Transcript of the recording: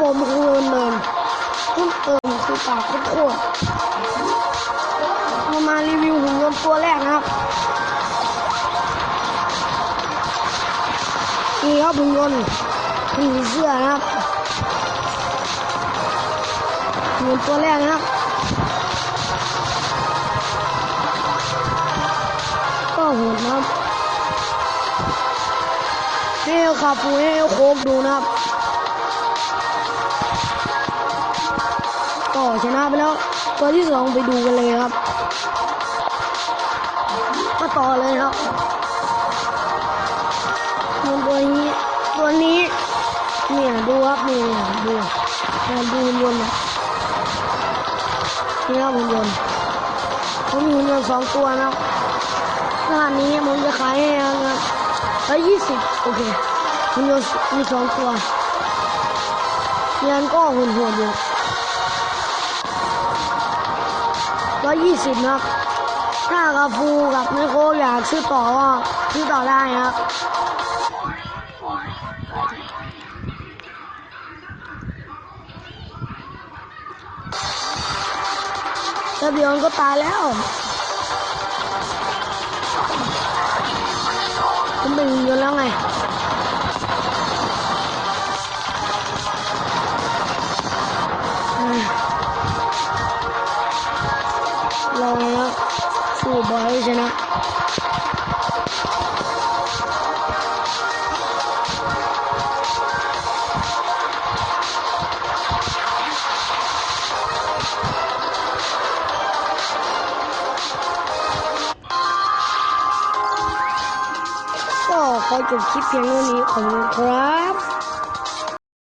ผมคือเนินคุณเอิมคือปากโคตรเรามารีวิวหุ่นยนต์ตัวแรกนะครับนี่ครับหุ่นยนต์ผีเสื้อนะครับหุ่นยนต์ตัวแรกนะครับก็โหดนะครับให้เอาขับปูเอาโคกดูนะครับ ก็ชนะไปแล้วตัวที่สองไปดูกันเลยครับก็ต่อเลยครับมันตัวนี้ตัวนี้เนี่ยดูครับนี่เนี่ยดูเนี่ยดูหุ่นยนต์นะนี่ครับหุ่นยนผมมีหุ่นสองตัวนะครับงานนี้ผมจะขายให้นะครับร้อยยี่สิบโอเคหุ่นยนมีสองตัวเงินก็หุ่นหัวอยู่ ยี่สิบนะครับ ถ้ากาฟูกับไมโครอยากซื้อต่อก็ซื้อต่อได้นะครับแล้วเดี๋ยวมันก็ตายแล้วมันเป็นอยนต์แล้วไง สู้บอยชนะก็ขอจบคลิปเพียงเท่านี้ขอบคุณครับ